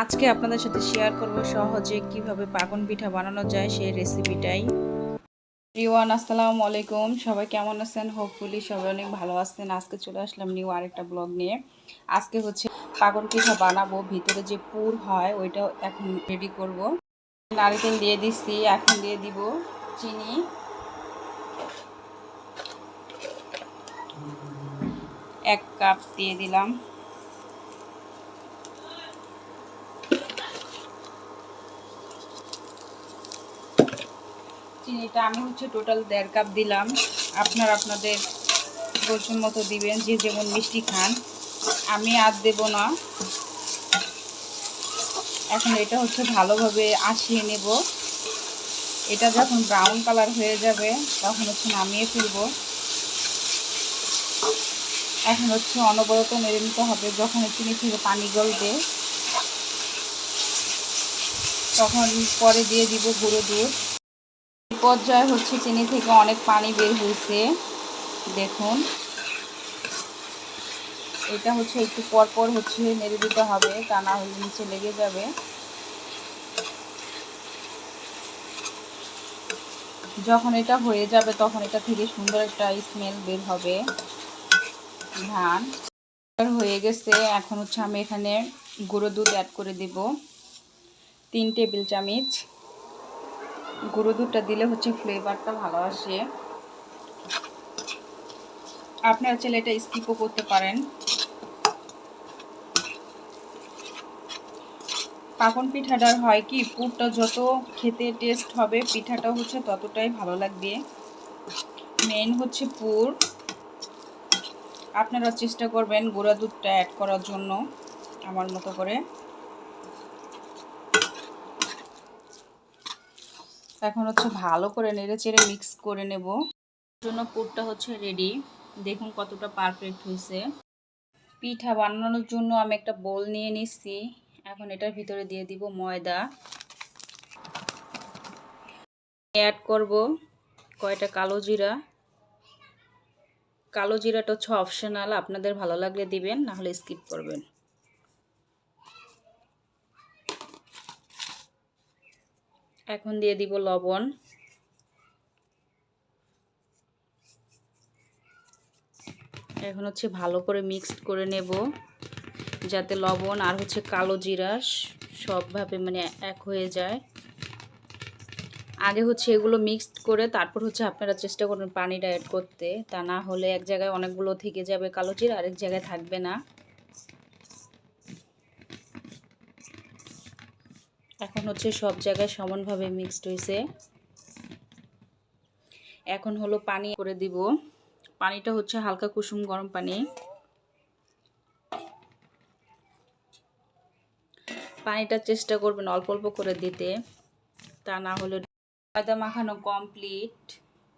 আজকে আপনাদের সাথে শেয়ার করব সহজে কীভাবে পাকন পিঠা বানানো যায় সেই রেসিপিটাই রিওয়ান, আসসালামু আলাইকুম। সবাই কেমন আছেন? হোপফুলি সবাই অনেক ভালো আছেন। আজকে চলে আসলাম নিউ আরেকটা ব্লগ নিয়ে। আজকে হচ্ছে পাকন পিঠা বানাবো। ভিতরে যে পুর হয় ওইটা এখন রেডি করব। নারকেল দিয়ে দিচ্ছি, এখন দিয়ে দিব চিনি। এক কাপ দিয়ে দিলাম। চিনিটা আমি হচ্ছে টোটাল দেড় কাপ দিলাম। আপনার আপনাদের প্রচুর মতো দিবেন, যে যেমন মিষ্টি খান। আমি আর দেব না। এখন এটা হচ্ছে ভালোভাবে আশিয়ে নেব। এটা যখন ব্রাউন কালার হয়ে যাবে, তখন হচ্ছে নামিয়ে ফেলব। এখন হচ্ছে অনবরত মেরে নিতে হবে, যখন চিনি থেকে পানি গলবে। তখন পরে দিয়ে দিব গুঁড়ো দুধ। পর্যায়ে হচ্ছে চিনি থেকে অনেক পানি বের হয়েছে। দেখুন। এটা হচ্ছে একটু পর পর হচ্ছে নেড়ে দিতে হবে, তা না হলে নিচে লেগে যাবে। যখন এটা হয়ে যাবে, তখন এটা থেকে সুন্দর একটা স্মেল বের হবে। ধান হয়ে গেছে। এখন হচ্ছে আমি এখানে গুঁড়ো দুধ অ্যাড করে দিব। তিন টেবিল চামচ। গুঁড়ো দুধটা দিলে হচ্ছে ফ্লেভারটা ভালো আসে। আপনারা চাইলে এটা স্কিপও করতে পারেন। পাকন পিঠাটার হয় কি, পুরটা যত খেতে টেস্ট হবে, পিঠাটা হচ্ছে ততটাই ভালো লাগবে। মেন হচ্ছে পুর। আপনারা চেষ্টা করবেন গুঁড়া দুধটা অ্যাড করার জন্য, আমার মতো করে। এখন হচ্ছে ভালো করে নেড়ে চেড়ে মিক্স করে নেব। জন্য পুরটা হচ্ছে রেডি দেখুন কতটা পারফেক্ট হয়েছে। পিঠা বানানোর জন্য আমি একটা বোল নিয়ে নিচ্ছি। এখন এটার ভিতরে দিয়ে দিব ময়দা। অ্যাড করব কয়টা কালো জিরা। কালো জিরাটা হচ্ছে অপশনাল আপনাদের ভালো লাগলে দিবেন, নাহলে স্কিপ করবেন। এখন দিয়ে দিব লবণ। এখন হচ্ছে ভালো করে মিক্সড করে নেব, যাতে লবণ আর হচ্ছে কালো জিরা সবভাবে মানে এক হয়ে যায়। আগে হচ্ছে এগুলো মিক্সড করে তারপর হচ্ছে আপনারা চেষ্টা করবেন পানিটা অ্যাড করতে। তা না হলে এক জায়গায় অনেকগুলো থেকে যাবে কালো জিরা, আরেক জায়গায় থাকবে না। এখন হচ্ছে সব জায়গায় সমানভাবে মিক্সড হয়েছে এখন হলো পানি করে দিব। পানিটা হচ্ছে হালকা কুসুম গরম পানি। পানিটা চেষ্টা করবেন অল্প অল্প করে দিতে। তা না হলে ময়দা মাখানো কমপ্লিট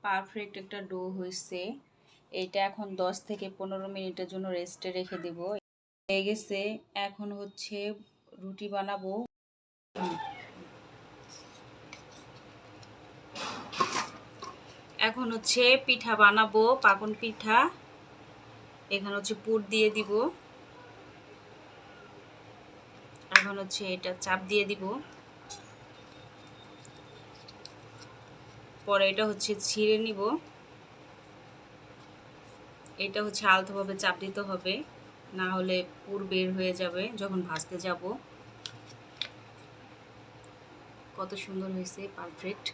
পারফেক্ট একটা ডো হয়েছে এটা এখন 10 থেকে পনেরো মিনিটের জন্য রেস্টে রেখে দেব। হয়ে গেছে। এখন হচ্ছে রুটি বানাবো। এখন হচ্ছে পিঠা বানাবো পাকন পিঠা। এখানে হচ্ছে পুর দিয়ে দিব। এখন হচ্ছে এটা চাপ দিয়ে দিব। পরে এটা হচ্ছে ছিঁড়ে নিব। এটা হচ্ছে আলতোভাবে চাপ দিতে হবে, না হলে পুর বের হয়ে যাবে যখন ভাজতে যাব। কত সুন্দর হয়েছে পারফেক্ট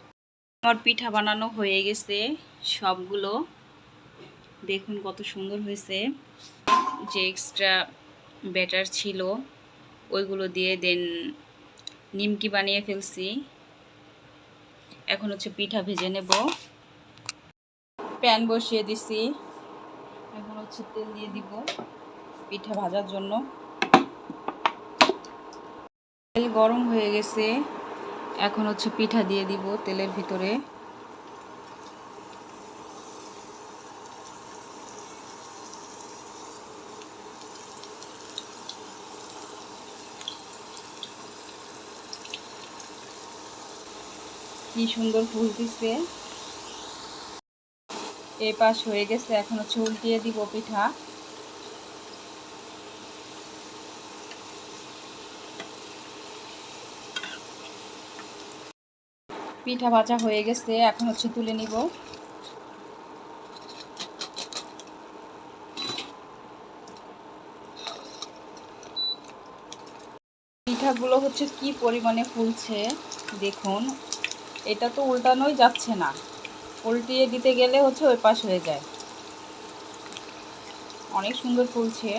আমার পিঠা বানানো হয়ে গেছে সবগুলো। দেখুন কত সুন্দর হয়েছে। যে এক্সট্রা ব্যাটার ছিল, ওইগুলো দিয়ে দেন নিমকি বানিয়ে ফেলছি। এখন হচ্ছে পিঠা ভেজে নেব। প্যান বসিয়ে দিছি। এখন হচ্ছে তেল দিয়ে দিব পিঠা ভাজার জন্য। তেল গরম হয়ে গেছে। এখন হচ্ছে পিঠা দিয়ে দিব তেলের ভিতরে। কি সুন্দর ফুলতেছে এ পাশ হয়ে গেছে, এখন হচ্ছে উল্টিয়ে দিব পিঠা। পিঠা ভাজা হয়ে গেছে, এখন হচ্ছে তুলে নিব। পিঠাগুলো হচ্ছে কি পরিমাণে ফুলছে, দেখুন। এটা তো উল্টানোই যাচ্ছে না। উল্টিয়ে দিতে গেলে হচ্ছে ওই পাশ হয়ে যায়। অনেক সুন্দর ফুলছে।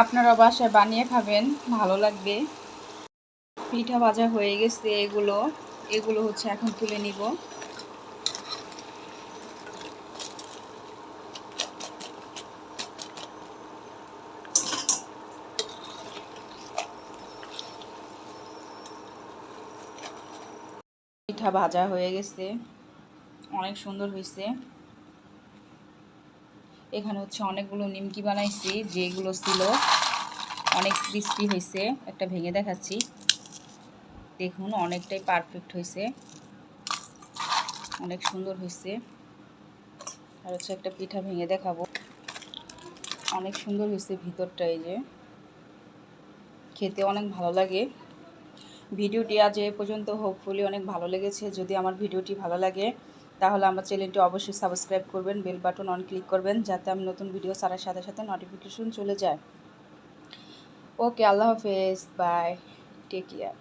আপনারা বাসায় বানিয়ে খাবেন, ভালো লাগবে। পিঠা ভাজা হয়ে গেছে এগুলো। এগুলো হচ্ছে এখন তুলে নিব। পিঠা ভাজা হয়ে গেছে। অনেক সুন্দর হয়েছে। এখানে হচ্ছে অনেকগুলো নিমকি বানাইছি, যেগুলো ছিল অনেক ক্রিস্পি হয়েছে একটা ভেঙে দেখাচ্ছি। দেখুন, অনেকটাই পারফেক্ট হয়েছে অনেক সুন্দর হয়েছে আর হচ্ছে একটা পিঠা ভেঙে দেখাবো। অনেক সুন্দর হয়েছে ভিতরটা এই যে। খেতে অনেক ভালো লাগে। ভিডিওটি আজ এ পর্যন্ত হোপফুলি অনেক ভালো লেগেছে। যদি আমার ভিডিওটি ভালো লাগে তাহলে আমার চ্যানেলটি অবশ্যই সাবস্ক্রাইব করবেন, বেল বাটন অন ক্লিক করবেন, যাতে আমি নতুন ভিডিও ছাড়ার সাথে সাথে নোটিফিকেশন চলে যায়। ওকে আল্লাহ হাফেজ বাই টেক কেয়ার